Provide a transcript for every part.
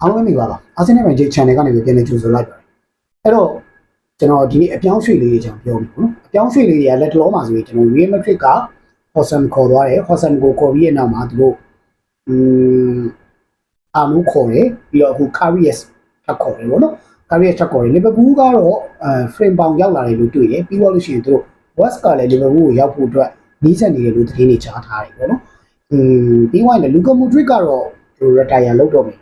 အားလုံးမင်္ဂလာပါအာဆင်နယ်မန်ဂျီ channel ကနေပြန်လည်ကြိုဆိုလိုက်ပါတယ်အဲ့တော့ကျွန်တော်ဒီနေ့အပြောင်းရွှေ့လေးတွေကြောင့်ပြောပြီးပေါ့နော်အပြောင်းရွှေ့လေးတွေကလက်တလုံးမှာဆိုရင်ကျွန်တော် Real Madrid က Hossen ခေါ်သွားတယ် Hossen ကိုခေါ်ပြီးတဲ့နောက်မှာသူတို့อืมအာမူခေါ်တယ်ပြီးတော့အခု Karius ထပ်ခေါ်တယ်ပေါ့နော် Karius ထပ်ခေါ်တယ် Liverpool ကတော့အဲ frame ပေါင်ရောက်လာတယ်လို့တွေ့တယ်ပြီးတော့လို့ရှိရင်သူတို့ West ကလည်း Liverpool ကိုရောက်ဖို့အတွက်နီးစပ်နေတယ်လို့သတင်းတွေကြားထားတယ်ပေါ့နော်อืมပြီးသွားရင် Luka Modric ကတော့သူ retire လုပ်တော့မယ်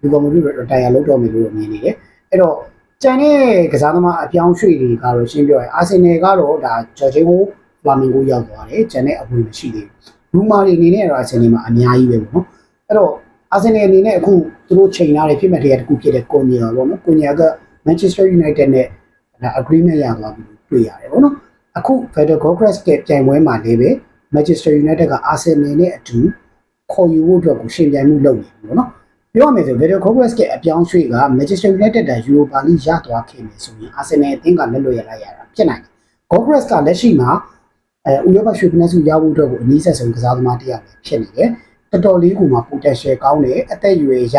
လို့ထင်တယ်နော်လူကမူရီ retire လုပ်တော့မယ်လို့မြင်နေတယ်အဲ့တော့ကျန်တဲ့ကစားသမားအပြောင်းရွှေ့တွေကတော့ရှင်းပြောရင်အာဆင်နယ်ကတော့ဒါဂျော်ဂျီကိုဖလာမင်ကိုရောက်သွားတယ်ကျန်တဲ့အဝင်မရှိသေးဘူးလူမာတွေအနေနဲ့တော့အာဆင်နယ်မှာအများကြီးပဲပေါ့နော်အဲ့တော့အာဆင်နယ်အနေနဲ့အခုသူတို့ချိန်ထားတဲ့ဖြစ်မဲ့တရားတစ်ခုဖြစ်တဲ့ကွန်နီယာပေါ့နော်ကွန်နီယာက Manchester United နဲ့ဒါ agreement ရသွားပြီတွေ့ရတယ်ပေါ့နော်အခု Federal Congress ကပြိုင်ပွဲမှာလည်းပဲ Manchester United ကအာဆင်နယ်နဲ့အတူခေါ်ယူဖို့အတွက်ကိုရှင်ပြိုင်မှုလုပ်နေပြီပေါ့နော် ပြောရမယ်ဆို Video Congress ရဲ့အပြောင်းရွှေ့က Manchester United တာ Europa League ရသွားခဲ့မယ်ဆိုရင် Arsenal အသင်းကလက်လွတ်ရလိုက်ရတာဖြစ်နိုင်တယ်။ Congress ကလက်ရှိမှာအဲဥရောပရွှေ့ပြည်စုရဖို့အတွက်ကိုအနည်းဆက်ဆုံးကစားသမားတစ်ယောက်ပဲဖြစ်နေတယ်။တော်တော်လေးကမှ potential ကောင်းတယ်အသက်အရွယ်ရ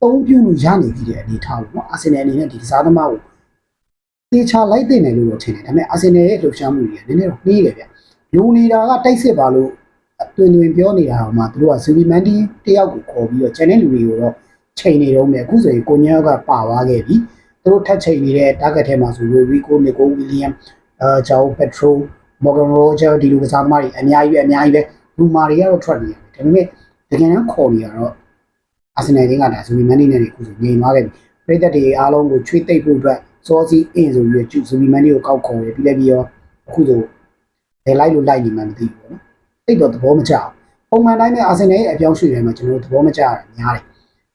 သုံးပြုလို့ရနေပြီတဲ့အနေထားပေါ့နော်။ Arsenal အနေနဲ့ဒီကစားသမားကိုတေချာလိုက်တင်တယ်လို့တော့ထင်တယ်။ဒါပေမဲ့ Arsenal ရဲ့လှုပ်ရှားမှုတွေကနည်းနည်းတော့နှေးတယ်ဗျ။လူနေတာကတိုက်စစ်ပါလို့ တွင်တွင်ပြောနေတာတော့မှသူတို့ကဇူလီမန်ဒီတယောက်ကိုခေါ်ပြီးတော့ကျန်တဲ့လူတွေကိုတော့ချိန်နေတော့မယ်အခုဆိုရင်ကိုညောကပါသွားခဲ့ပြီသူတို့ထပ်ချိန်နေတဲ့ target ထဲမှာဆိုရိုရီကိုနီကိုဝီလီယမ်အာဂျောပက်ထရိုမော်ဂန်ရိုဂျာဒီလိုကစားသမားတွေအများကြီးပဲအများကြီးပဲလူမာတွေကတော့ထွက်နေတယ်ဒါပေမဲ့တကယ်တမ်းခေါ်နေရတော့အာဆင်နယ်ကဒါဇူလီမန်ဒီနဲ့အခုဆိုငြိမ်သွားခဲ့ပြီပြည်သက်တွေအားလုံးကိုချွေးသိပ်ဖို့အတွက်စောစီအင်းဆိုပြီးတော့ဇူလီမန်ဒီကိုကောက်ခေါ်တယ်ပြီးလည်းပြီးတော့အခုဆိုဘယ်လိုက်လို့လိုက်နေမှမသိဘူးပေါ့နော် တိတ်တော့သဘောမကျဘူးပုံမှန်တိုင်းနဲ့အာဆင်နယ်ရဲ့အပြောင်းရွှေ့တွေမှာကျွန်တော်တို့သဘောမကျတာများတယ်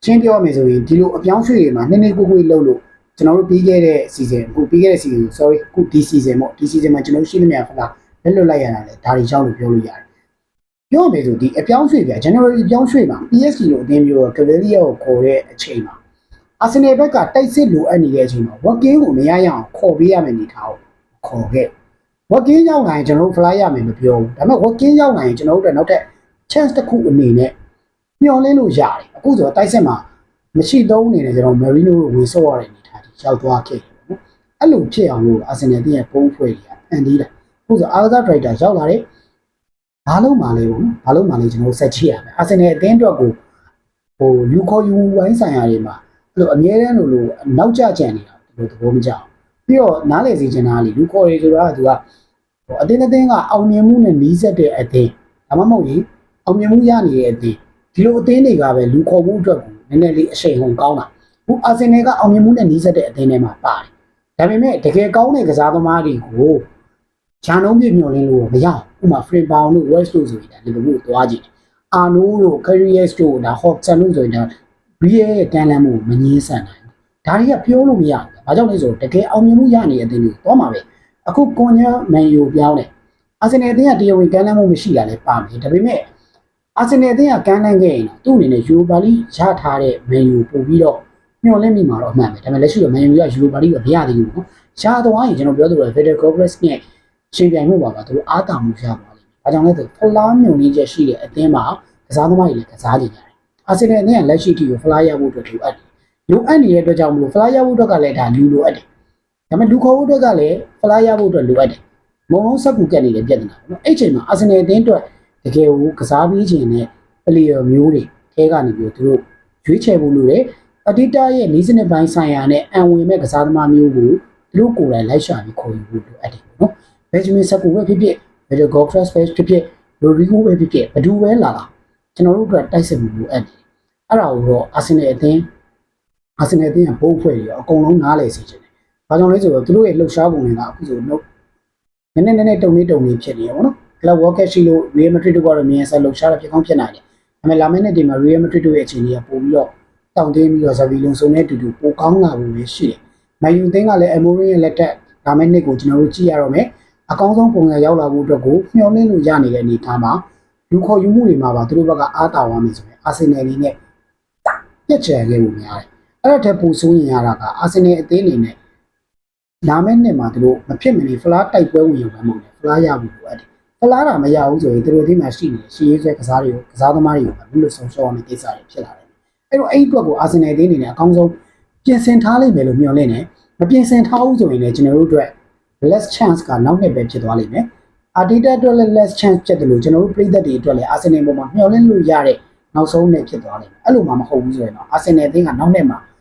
ချင်းပြောရမယ်ဆိုရင်ဒီလိုအပြောင်းရွှေ့တွေမှာနည်းနည်းကိုကိုလှုပ်လို့ကျွန်တော်တို့ပြီးခဲ့တဲ့ season အခုပြီးခဲ့တဲ့ season sorry အခုဒီ season ပေါ့ဒီ season မှာကျွန်တော်တို့ရှိသမျှဖလားလက်လွတ်လိုက်ရတာလေဒါတွေကြောင့်လို့ပြောလို့ရတယ်ပြောရမယ်ဆိုဒီအပြောင်းရွှေ့ပြ January အပြောင်းရွှေ့မှာ PSG လို့အသင်းမျိုးက Cavalier ကိုခေါ်တဲ့အချိန်မှာအာဆင်နယ်ဘက်ကတိုက်စစ်လိုအပ်နေတဲ့အချိန်မှာ working ကိုမရရအောင်ခေါ်ပေးရမယ်နေထားကိုခေါ်ခဲ့ working ရောက်လာရင်ကျွန်တော်တို့ fly ရမယ်မပြောဘူးဒါပေမဲ့ working ရောက်လာရင်ကျွန်တော်တို့အတွက်နောက်ထပ် chance တစ်ခုအနေနဲ့မျှော်လင့်လို့ရတယ်အခုဆိုတော့တိုက်စစ်မှာမရှိသုံးအနေနဲ့ကျွန်တော် Marino ကိုဝင်ဆော့ရတဲ့အနေထားကြီးရောက်သွားခဲ့တယ်နော်အဲ့လိုဖြစ်အောင်လို့ Arsenal တင်းရဲ့ပုံဖွဲ့တွေကဖန်တီးတာအခုဆို Arsenal Director ရောက်လာတယ်ဘာလို့မှလဲပေါ့နော်ဘာလို့မှလဲကျွန်တော်ဆက်ချရမယ် Arsenal အသင်းအတွက်ကိုဟိုလူခေါ်ယူဝိုင်းဆိုင်ရာတွေမှာအဲ့လိုအမြဲတမ်းလိုလိုနောက်ကျကြံနေတာဒီလိုသဘောမကျအောင် ပြီးတော့နားလေစီချင်တာလေလူခေါ်တွေဆိုတာကသူကဟိုအတင်းအတင်းကအောင်မြင်မှုနဲ့နီးစပ်တဲ့အသင်းဒါမှမဟုတ်ရင်အောင်မြင်မှုရနေတဲ့အသင်းဒီလိုအသင်းတွေကပဲလူခေါ်မှုအတွက်ကိုနည်းနည်းလေးအရှိန်ဟုန်ကောင်းတာဟိုအာဆင်နယ်ကအောင်မြင်မှုနဲ့နီးစပ်တဲ့အသင်းတွေမှာပါတယ်ဒါပေမဲ့တကယ်ကောင်းတဲ့ကစားသမားတွေကိုဂျာနုံးပြမျှော်လင့်လို့မရဘူးဥပမာ frame bound တို့ west တို့ဆိုရင်ဒါလီဗာပူးသွားကြည့်အာနိုးတို့ carriers တို့ဒါ hawkson တို့ဆိုရင်ဒါ real ရဲ့တန်လန်းမှုမငင်းဆန်နိုင်ဘူးဒါတွေကပြောလို့မရဘူး ဘာကြောင့်လဲဆိုတော့တကယ်အောင်မြင်မှုရနေတဲ့အသင်းတွေတော့မှာပဲအခုကွန်ညာမန်ယူပြောင်းတယ်အာဆင်နယ်အသင်းကတရားဝင်ကမ်းလှမ်းမှုမရှိတာလည်းပါမယ်ဒါပေမဲ့အာဆင်နယ်အသင်းကကမ်းလှမ်းခဲ့ရင်တော့သူ့အနေနဲ့ယူရိုပါလိရထားတဲ့မန်ယူပို့ပြီးတော့ညှော်လင့်မိမှာတော့အမှန်ပဲဒါပေမဲ့လက်ရှိတော့မန်ယူကယူရိုပါလိကမရသေးဘူးနော်ရှားသွားရင်ကျွန်တော်ပြောသလိုပဲ Federal Congress နဲ့ရှင်ပြိုင်မှုပါပါသူတို့အားတာမှုရပါလိမ့်မယ်။ဒါကြောင့်လည်းဖလားမြုံနေချက်ရှိတဲ့အသင်းမှာကစားသမားတွေလည်းကစားကြကြတယ်။အာဆင်နယ်နဲ့လက်ရှိတီကိုဖလားရဖို့အတွက်လိုအပ်တယ်။ လိုအပ်နေတဲ့အတွက်ကြောင့်မလို့ဖလားရဖို့အတွက်ကလည်းဒါလူလိုအပ်တယ်။ဒါပေမဲ့လူခေါ်ဖို့အတွက်ကလည်းဖလားရဖို့အတွက်လိုအပ်တယ်။မုံလုံးဆက်ကူကက်နေတဲ့ပြဿနာပေါ့နော်။အဲ့ချိန်မှာအာဆင်နယ်အသင်းအတွက်တကယ်ကိုကစားပြီးခြင်းနဲ့ပလီယာမျိုးတွေထဲကနေပြီးသူတို့ရွေးချယ်ဖို့လိုတယ်။အဒီတာရဲ့နီးစနစ်ပိုင်းဆိုင်ရာနဲ့အံဝင်မဲ့ကစားသမားမျိုးကိုသူတို့ကိုယ်တိုင်လိုက်ရှာပြီးခေါ်ယူဖို့လိုအပ်တယ်ပေါ့နော်။ Benjamin Sacco ပဲဖြစ်ဖြစ်ဘယ်လို Gofres ပဲဖြစ်ဖြစ် Rodrigo ပဲဖြစ်ဖြစ်ဘယ်သူပဲလာလာကျွန်တော်တို့အတွက်တိုက်စစ်မှုလိုအပ်တယ်အဲ့ဒါကိုတော့ Arsenal အသင်း Arsenal အသင်းကဘိုးဖွဲ့ပြီးတော့အကုန်လုံးနားလည်စေချင်တယ်။ဘာကြောင့်လဲဆိုတော့သူတို့ရဲ့လှုပ်ရှားပုံတွေကအခုဆိုတော့နည်းနည်းနည်းနည်းတုံနေတုံနေဖြစ်နေရပါတော့။ Club World Cup ရှိလို့ Real Madrid တို့ကတော့မြန်ဆက်လှုပ်ရှားတာဖြစ်ကောင်းဖြစ်နိုင်တယ်။ဒါပေမဲ့လာမယ့်နှစ်ဒီမှာ Real Madrid တို့ရဲ့အခြေအနေကပိုပြီးတော့တောင့်တင်းပြီးတော့ Xavi Alonso နဲ့အတူတူပိုကောင်းလာဖို့ပဲရှိတယ်။မယူအသင်းကလည်း Amorim ရဲ့လက်ထက်လာမယ့်နှစ်ကိုကျွန်တော်တို့ကြည့်ရတော့မယ်။အကောင်းဆုံးပုံစံရောက်လာဖို့အတွက်ကိုမျှော်လင့်လို့ရနေတဲ့အနေအထားမှာလူခေါ်ယူမှုတွေမှာပါသူတို့ဘက်ကအားတာဝမ်းမယ်ဆိုရင်အာဆင်နယ်အနေနဲ့ပြက်ချယ်ခဲ့ဖို့များတယ်။ အဲ့ဒါထက်ပိုဆိုးရင်ရတာကအာဆင်နယ်အသင်းအနေနဲ့လာမယ့်နှစ်မှာသူတို့မဖြစ်မနေဖလားတိုက်ပွဲဝင်ရုံပဲမဟုတ်ဘူးဖလားရဖို့လိုအပ်တယ်။ဖလားတာမရဘူးဆိုရင်သူတို့အသင်းမှာရှိနေတဲ့ရှေးရဲဆွဲကစားတွေကိုကစားသမားတွေကိုလူလို့ဆုံးရှုံးအောင်ကိစ္စတွေဖြစ်လာတယ်။အဲ့တော့အဲ့ဒီအတွက်ကိုအာဆင်နယ်အသင်းအနေနဲ့အကောင်းဆုံးပြင်ဆင်ထားလိမ့်မယ်လို့မျှော်လင့်တယ်မပြင်ဆင်ထားဘူးဆိုရင်လည်းကျွန်တော်တို့အတွက် less chance ကနောက်နှစ်ပဲဖြစ်သွားလိမ့်မယ်အာတီတာအတွက်လည်း less chance ဖြစ်တယ်လို့ကျွန်တော်တို့ပြည်သက်တွေအတွက်လည်းအာဆင်နယ်ပေါ်မှာမျှော်လင့်လို့ရတဲ့နောက်ဆုံးနှစ်ဖြစ်သွားလိမ့်မယ်အဲ့လိုမှမဟုတ်ဘူးဆိုရင်တော့အာဆင်နယ်အသင်းကနောက်နှစ်မှာอืม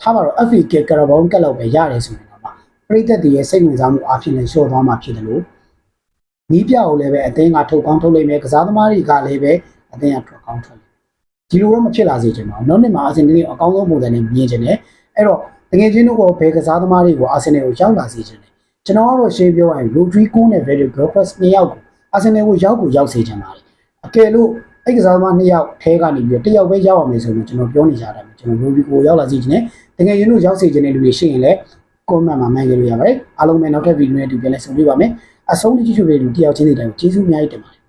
ထားပါတော့ FA ကကရဘောင်းကက်လောက်ပဲရတယ်ဆိုရင်တော့ပြည်သက်တွေရဲ့စိတ်ဝင်စားမှုအဖြစ်နဲ့လျှော့သွားမှာဖြစ်တယ်လို့နီးပြကိုလည်းပဲအသင်းကထုတ်ကောင်းထုတ်လိုက်မယ်ကစားသမားတွေကလည်းပဲအသင်းကထုတ်ကောင်းထုတ်လိုက်ဒီလိုတော့မဖြစ်လာစေချင်ပါဘူးနောက်နှစ်မှာအာဆင်နယ်ကိုအကောင်းဆုံးပုံစံနဲ့မြင်ချင်တယ်အဲ့တော့တကယ်ချင်းတို့ကဘယ်ကစားသမားတွေကိုအာဆင်နယ်ကိုရောက်လာစေချင်တယ်ကျွန်တော်ကတော့ရှင်းပြောရရင် Rodrigo နဲ့ Video Golfers နှစ်ယောက်ကိုအာဆင်နယ်ကိုရောက်ကိုရောက်စေချင်ပါတယ်အကယ်လို့ အဲ့ကစားသမားနှစ်ယောက်ထဲကနေပြီးတော့တစ်ယောက်ပဲရောက်အောင်မယ်ဆိုရင်ကျွန်တော်ပြောနေကြတာပဲကျွန်တော် Rodrigo ရောက်လာစေချင်တယ်တကယ်ချင်းတို့ရောက်စေချင်တဲ့လူတွေရှိရင်လည်း comment မှာမှန်ကြလို့ရပါတယ်အားလုံးပဲနောက်ထပ်ဗီဒီယိုနဲ့တူပြန်လဲဆုံတွေ့ပါမယ်အဆုံးထိကြည့်ရှုပေးတဲ့လူတယောက်ချင်းစီတိုင်းကိုကျေးဇူးအများကြီးတင်ပါတယ်